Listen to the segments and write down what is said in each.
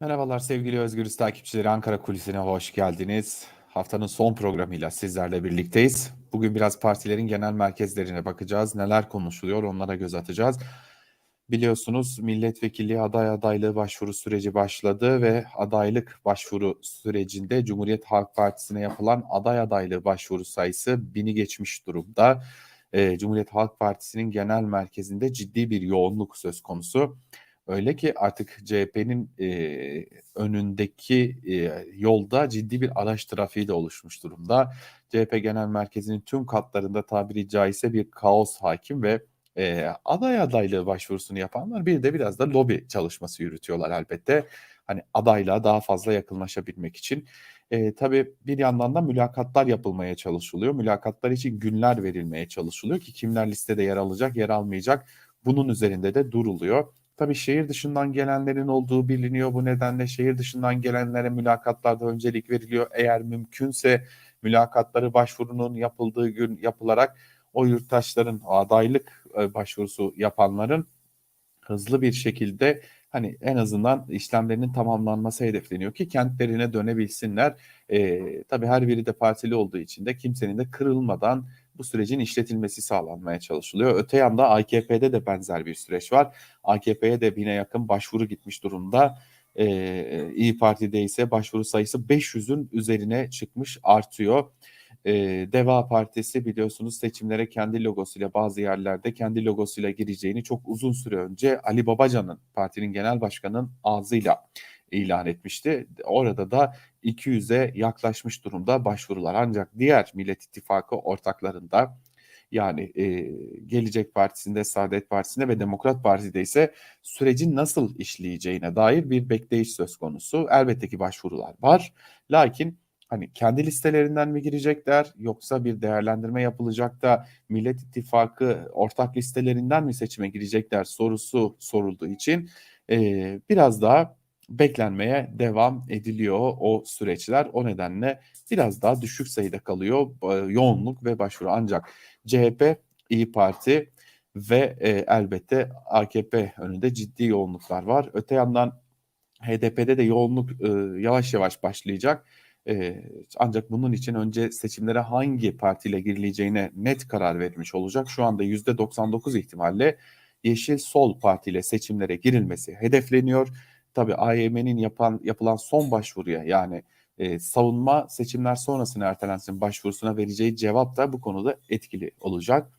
Merhabalar sevgili Özgürüz takipçileri Ankara Kulisi'ne hoş geldiniz. Haftanın son programıyla sizlerle birlikteyiz. Bugün biraz partilerin genel merkezlerine bakacağız. Neler konuşuluyor onlara göz atacağız. Biliyorsunuz milletvekili aday adaylığı başvuru süreci başladı ve adaylık başvuru sürecinde Cumhuriyet Halk Partisi'ne yapılan aday adaylığı başvuru sayısı bini geçmiş durumda. Ee, Cumhuriyet Halk Partisi'nin genel merkezinde ciddi bir yoğunluk söz konusu. Öyle ki artık CHP'nin e, önündeki e, yolda ciddi bir araç trafiği de oluşmuş durumda. CHP Genel Merkezi'nin tüm katlarında tabiri caizse bir kaos hakim ve e, aday adaylığı başvurusunu yapanlar bir de biraz da lobi çalışması yürütüyorlar elbette. Hani adaylığa daha fazla yakınlaşabilmek için. E, tabii bir yandan da mülakatlar yapılmaya çalışılıyor. Mülakatlar için günler verilmeye çalışılıyor ki kimler listede yer alacak, yer almayacak. Bunun üzerinde de duruluyor. Tabii şehir dışından gelenlerin olduğu biliniyor. Bu nedenle şehir dışından gelenlere mülakatlarda öncelik veriliyor. Eğer mümkünse mülakatları başvurunun yapıldığı gün yapılarak o yurttaşların o adaylık e, başvurusu yapanların hızlı bir şekilde hani en azından işlemlerinin tamamlanması hedefleniyor ki kentlerine dönebilsinler. E, tabii her biri de partili olduğu için de kimsenin de kırılmadan bu sürecin işletilmesi sağlanmaya çalışılıyor. Öte yanda AKP'de de benzer bir süreç var. AKP'ye de bine yakın başvuru gitmiş durumda. Ee, İyi Parti'de ise başvuru sayısı 500'ün üzerine çıkmış artıyor. Ee, Deva Partisi biliyorsunuz seçimlere kendi logosuyla bazı yerlerde kendi logosuyla gireceğini çok uzun süre önce Ali Babacan'ın partinin genel başkanının ağzıyla ilan etmişti. Orada da 200'e yaklaşmış durumda başvurular. Ancak diğer Millet İttifakı ortaklarında yani e, Gelecek Partisi'nde, Saadet Partisi'nde ve Demokrat Parti'de ise sürecin nasıl işleyeceğine dair bir bekleyiş söz konusu. Elbette ki başvurular var. Lakin hani kendi listelerinden mi girecekler yoksa bir değerlendirme yapılacak da Millet İttifakı ortak listelerinden mi seçime girecekler sorusu sorulduğu için e, biraz daha beklenmeye devam ediliyor o süreçler. O nedenle biraz daha düşük sayıda kalıyor yoğunluk ve başvuru. Ancak CHP, İyi Parti ve e, elbette AKP önünde ciddi yoğunluklar var. Öte yandan HDP'de de yoğunluk e, yavaş yavaş başlayacak. E, ancak bunun için önce seçimlere hangi partiyle girileceğine net karar verilmiş olacak. Şu anda %99 ihtimalle Yeşil Sol Parti ile seçimlere girilmesi hedefleniyor tabii AYM'nin yapan yapılan son başvuruya yani e, savunma seçimler sonrasına ertelensin başvurusuna vereceği cevap da bu konuda etkili olacak.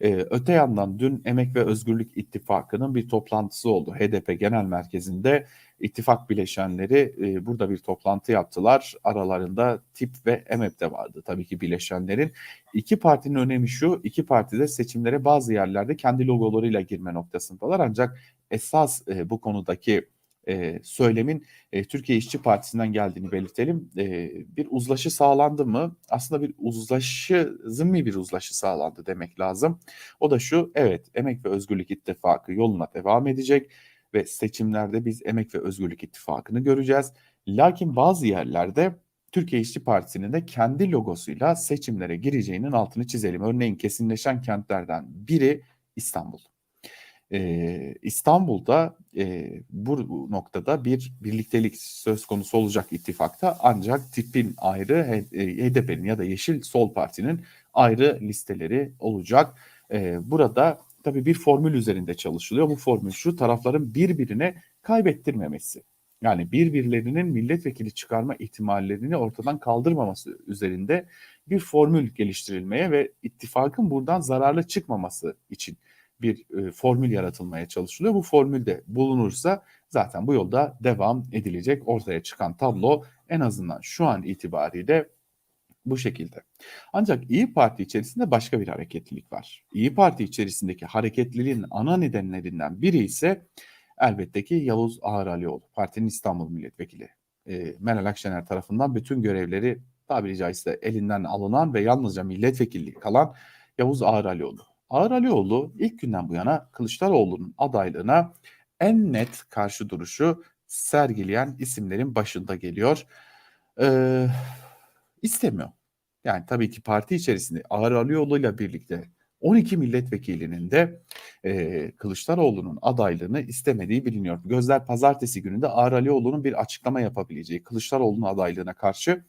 E, öte yandan dün Emek ve Özgürlük İttifakı'nın bir toplantısı oldu. HDP Genel Merkezi'nde ittifak bileşenleri e, burada bir toplantı yaptılar. Aralarında TİP ve EMEP de vardı tabii ki bileşenlerin. İki partinin önemi şu, iki parti de seçimlere bazı yerlerde kendi logolarıyla girme noktasındalar. Ancak esas e, bu konudaki e, söylemin e, Türkiye İşçi Partisi'nden geldiğini belirtelim. E, bir uzlaşı sağlandı mı? Aslında bir uzlaşı, zımmi bir uzlaşı sağlandı demek lazım. O da şu, evet Emek ve Özgürlük İttifakı yoluna devam edecek ve seçimlerde biz Emek ve Özgürlük İttifakı'nı göreceğiz. Lakin bazı yerlerde Türkiye İşçi Partisi'nin de kendi logosuyla seçimlere gireceğinin altını çizelim. Örneğin kesinleşen kentlerden biri İstanbul. Ee, İstanbul'da e, bu noktada bir birliktelik söz konusu olacak ittifakta ancak tipin ayrı HDP'nin ya da Yeşil Sol Parti'nin ayrı listeleri olacak. Ee, burada tabii bir formül üzerinde çalışılıyor. Bu formül şu tarafların birbirine kaybettirmemesi. Yani birbirlerinin milletvekili çıkarma ihtimallerini ortadan kaldırmaması üzerinde bir formül geliştirilmeye ve ittifakın buradan zararlı çıkmaması için bir e, formül yaratılmaya çalışılıyor. Bu formül de bulunursa zaten bu yolda devam edilecek. Ortaya çıkan tablo en azından şu an itibariyle bu şekilde. Ancak İyi Parti içerisinde başka bir hareketlilik var. İyi Parti içerisindeki hareketliliğin ana nedenlerinden biri ise elbette ki Yavuz Ağralioğlu, partinin İstanbul Milletvekili. E, Meral Akşener tarafından bütün görevleri tabiri caizse elinden alınan ve yalnızca milletvekilliği kalan Yavuz Ağralioğlu. Ağır Alioğlu ilk günden bu yana Kılıçdaroğlu'nun adaylığına en net karşı duruşu sergileyen isimlerin başında geliyor. Ee, istemiyor. Yani tabii ki parti içerisinde Ağır Alioğlu ile birlikte 12 milletvekilinin de e, Kılıçdaroğlu'nun adaylığını istemediği biliniyor. Gözler pazartesi gününde Ağar Alioğlu'nun bir açıklama yapabileceği, Kılıçdaroğlu'nun adaylığına karşı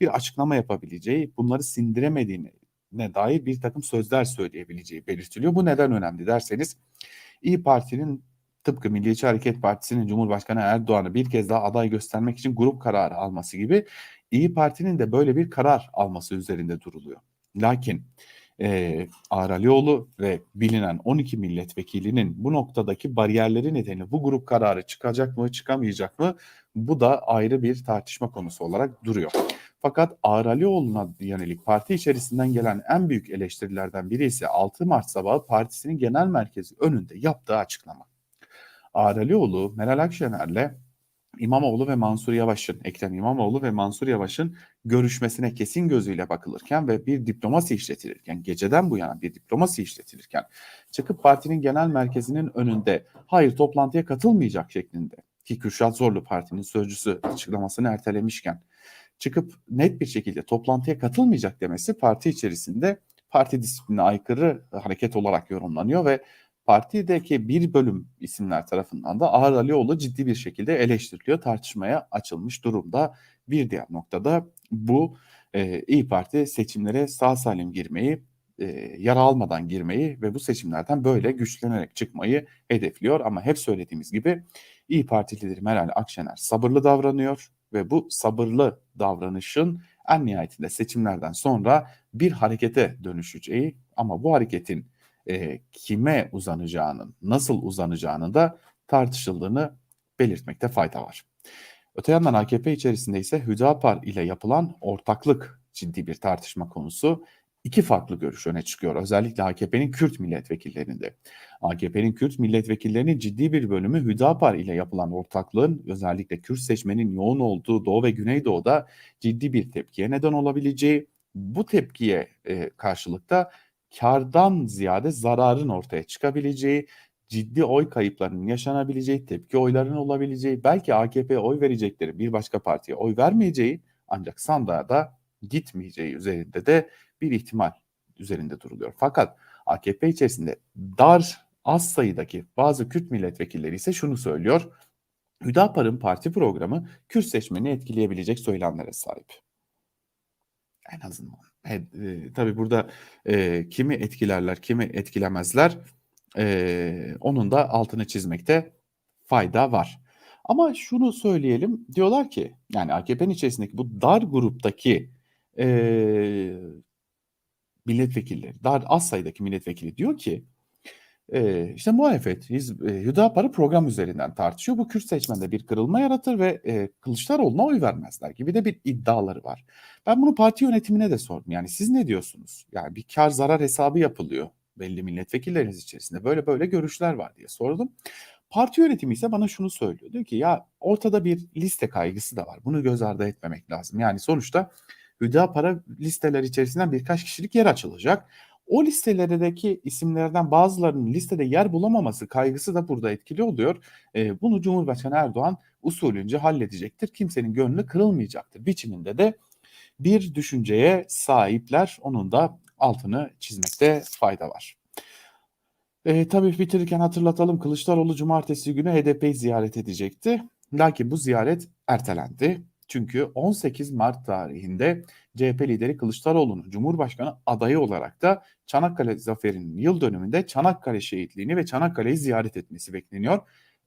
bir açıklama yapabileceği, bunları sindiremediğini ne dair bir takım sözler söyleyebileceği belirtiliyor. Bu neden önemli derseniz İyi Parti'nin tıpkı Milliyetçi Hareket Partisi'nin Cumhurbaşkanı Erdoğan'ı bir kez daha aday göstermek için grup kararı alması gibi İyi Parti'nin de böyle bir karar alması üzerinde duruluyor. Lakin e, Ağar Alioğlu ve bilinen 12 milletvekilinin bu noktadaki bariyerleri nedeniyle bu grup kararı çıkacak mı çıkamayacak mı bu da ayrı bir tartışma konusu olarak duruyor. Fakat Ağar Alioğlu'na yönelik parti içerisinden gelen en büyük eleştirilerden biri ise 6 Mart sabahı partisinin genel merkezi önünde yaptığı açıklama. Ağar Alioğlu, Meral Akşener'le İmamoğlu ve Mansur Yavaş'ın, Ekrem İmamoğlu ve Mansur Yavaş'ın görüşmesine kesin gözüyle bakılırken ve bir diplomasi işletilirken, geceden bu yana bir diplomasi işletilirken çıkıp partinin genel merkezinin önünde hayır toplantıya katılmayacak şeklinde ki Kürşat Zorlu partinin sözcüsü açıklamasını ertelemişken çıkıp net bir şekilde toplantıya katılmayacak demesi parti içerisinde parti disiplinine aykırı hareket olarak yorumlanıyor ve partideki bir bölüm isimler tarafından da Ağar Alioğlu ciddi bir şekilde eleştiriliyor, tartışmaya açılmış durumda. Bir diğer noktada bu e, İyi Parti seçimlere sağ salim girmeyi, e, yara almadan girmeyi ve bu seçimlerden böyle güçlenerek çıkmayı hedefliyor. Ama hep söylediğimiz gibi İyi Parti lideri Meral Akşener sabırlı davranıyor ve bu sabırlı davranışın en nihayetinde seçimlerden sonra bir harekete dönüşeceği ama bu hareketin e, kime uzanacağının, nasıl uzanacağının da tartışıldığını belirtmekte fayda var. Öte yandan AKP içerisinde ise Hüdapar ile yapılan ortaklık ciddi bir tartışma konusu. İki farklı görüş öne çıkıyor. Özellikle AKP'nin Kürt milletvekillerinde. AKP'nin Kürt milletvekillerinin ciddi bir bölümü Hüdapar ile yapılan ortaklığın özellikle Kürt seçmenin yoğun olduğu Doğu ve Güneydoğu'da ciddi bir tepkiye neden olabileceği, bu tepkiye e, karşılıkta kardan ziyade zararın ortaya çıkabileceği, ciddi oy kayıplarının yaşanabileceği, tepki oylarının olabileceği, belki AKP'ye oy verecekleri bir başka partiye oy vermeyeceği ancak sandığa da gitmeyeceği üzerinde de bir ihtimal üzerinde duruluyor. Fakat AKP içerisinde dar az sayıdaki bazı Kürt milletvekilleri ise şunu söylüyor. Hüdapar'ın parti programı Kürt seçmeni etkileyebilecek söylemlere sahip. En azından. E, e, tabii burada e, kimi etkilerler, kimi etkilemezler e, onun da altını çizmekte fayda var. Ama şunu söyleyelim, diyorlar ki yani AKP'nin içerisindeki bu dar gruptaki e, milletvekilleri, dar az sayıdaki milletvekili diyor ki e, işte muhalefet Hizb, e, Hüdapar'ı program üzerinden tartışıyor. Bu Kürt seçmende bir kırılma yaratır ve e, Kılıçdaroğlu'na oy vermezler gibi de bir iddiaları var. Ben bunu parti yönetimine de sordum. Yani siz ne diyorsunuz? Yani bir kar zarar hesabı yapılıyor belli milletvekilleriniz içerisinde. Böyle böyle görüşler var diye sordum. Parti yönetimi ise bana şunu söylüyor. Diyor ki ya ortada bir liste kaygısı da var. Bunu göz ardı etmemek lazım. Yani sonuçta Hüdapara listeler içerisinden birkaç kişilik yer açılacak. O listelerdeki isimlerden bazılarının listede yer bulamaması kaygısı da burada etkili oluyor. E, bunu Cumhurbaşkanı Erdoğan usulünce halledecektir. Kimsenin gönlü kırılmayacaktır. Biçiminde de bir düşünceye sahipler. Onun da altını çizmekte fayda var. E, tabii bitirirken hatırlatalım Kılıçdaroğlu cumartesi günü HDP'yi ziyaret edecekti. Lakin bu ziyaret ertelendi. Çünkü 18 Mart tarihinde CHP lideri Kılıçdaroğlu'nun Cumhurbaşkanı adayı olarak da Çanakkale Zaferi'nin yıl dönümünde Çanakkale şehitliğini ve Çanakkale'yi ziyaret etmesi bekleniyor.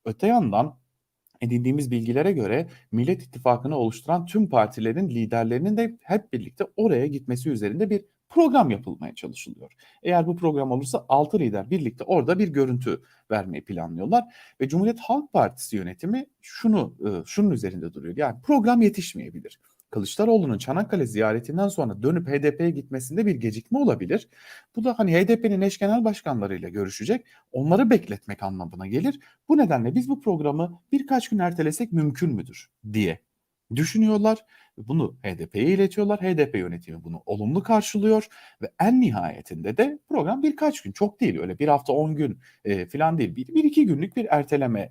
Öte yandan edindiğimiz bilgilere göre Millet İttifakı'nı oluşturan tüm partilerin liderlerinin de hep birlikte oraya gitmesi üzerinde bir program yapılmaya çalışılıyor. Eğer bu program olursa 6 lider birlikte orada bir görüntü vermeyi planlıyorlar ve Cumhuriyet Halk Partisi yönetimi şunu e, şunun üzerinde duruyor. Yani program yetişmeyebilir. Kılıçdaroğlu'nun Çanakkale ziyaretinden sonra dönüp HDP'ye gitmesinde bir gecikme olabilir. Bu da hani HDP'nin eş genel başkanlarıyla görüşecek, onları bekletmek anlamına gelir. Bu nedenle biz bu programı birkaç gün ertelesek mümkün müdür diye düşünüyorlar. Bunu HDP'ye iletiyorlar. HDP yönetimi bunu olumlu karşılıyor ve en nihayetinde de program birkaç gün çok değil öyle bir hafta on gün e, falan değil bir, bir iki günlük bir ertelemeye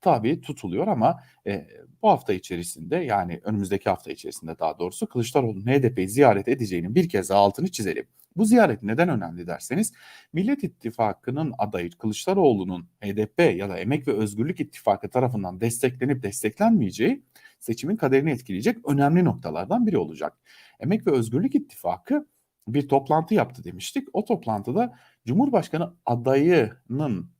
tabi tutuluyor ama e, bu hafta içerisinde yani önümüzdeki hafta içerisinde daha doğrusu Kılıçdaroğlu'nun HDP'yi ziyaret edeceğinin bir kez daha altını çizelim. Bu ziyaret neden önemli derseniz Millet İttifakı'nın adayı Kılıçdaroğlu'nun HDP ya da Emek ve Özgürlük İttifakı tarafından desteklenip desteklenmeyeceği seçimin kaderini etkileyecek önemli noktalardan biri olacak. Emek ve Özgürlük İttifakı bir toplantı yaptı demiştik. O toplantıda Cumhurbaşkanı adayının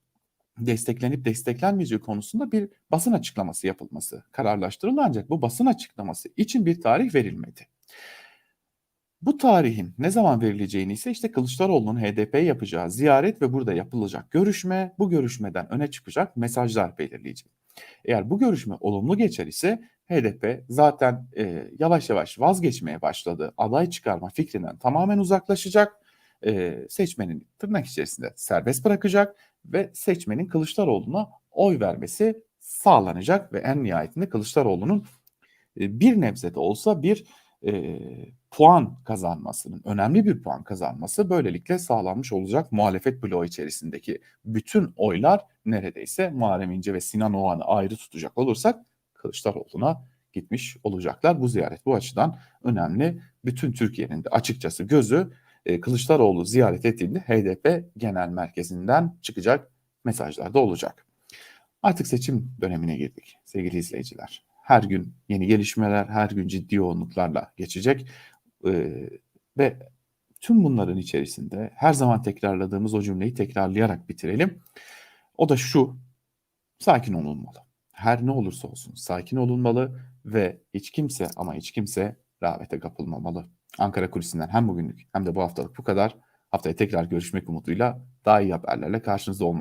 desteklenip desteklenmeyeceği konusunda bir basın açıklaması yapılması kararlaştırıldı ancak bu basın açıklaması için bir tarih verilmedi. Bu tarihin ne zaman verileceğini ise işte Kılıçdaroğlu'nun HDP yapacağı ziyaret ve burada yapılacak görüşme, bu görüşmeden öne çıkacak mesajlar belirleyecek. Eğer bu görüşme olumlu geçer ise HDP zaten e, yavaş yavaş vazgeçmeye başladı. Aday çıkarma fikrinden tamamen uzaklaşacak. E, seçmenin tırnak içerisinde serbest bırakacak ve seçmenin Kılıçdaroğlu'na oy vermesi sağlanacak ve en nihayetinde Kılıçdaroğlu'nun e, bir nebze de olsa bir e, puan kazanmasının, önemli bir puan kazanması böylelikle sağlanmış olacak muhalefet bloğu içerisindeki bütün oylar neredeyse Muharrem İnce ve Sinan Oğan'ı ayrı tutacak olursak Kılıçdaroğlu'na gitmiş olacaklar. Bu ziyaret bu açıdan önemli. Bütün Türkiye'nin de açıkçası gözü e, Kılıçdaroğlu ziyaret ettiğinde HDP genel merkezinden çıkacak mesajlar da olacak. Artık seçim dönemine girdik sevgili izleyiciler. Her gün yeni gelişmeler, her gün ciddi yoğunluklarla geçecek. Ee, ve tüm bunların içerisinde her zaman tekrarladığımız o cümleyi tekrarlayarak bitirelim. O da şu, sakin olunmalı. Her ne olursa olsun sakin olunmalı ve hiç kimse ama hiç kimse rağbete kapılmamalı. Ankara Kulisi'nden hem bugünlük hem de bu haftalık bu kadar. Haftaya tekrar görüşmek umuduyla daha iyi haberlerle karşınızda olmak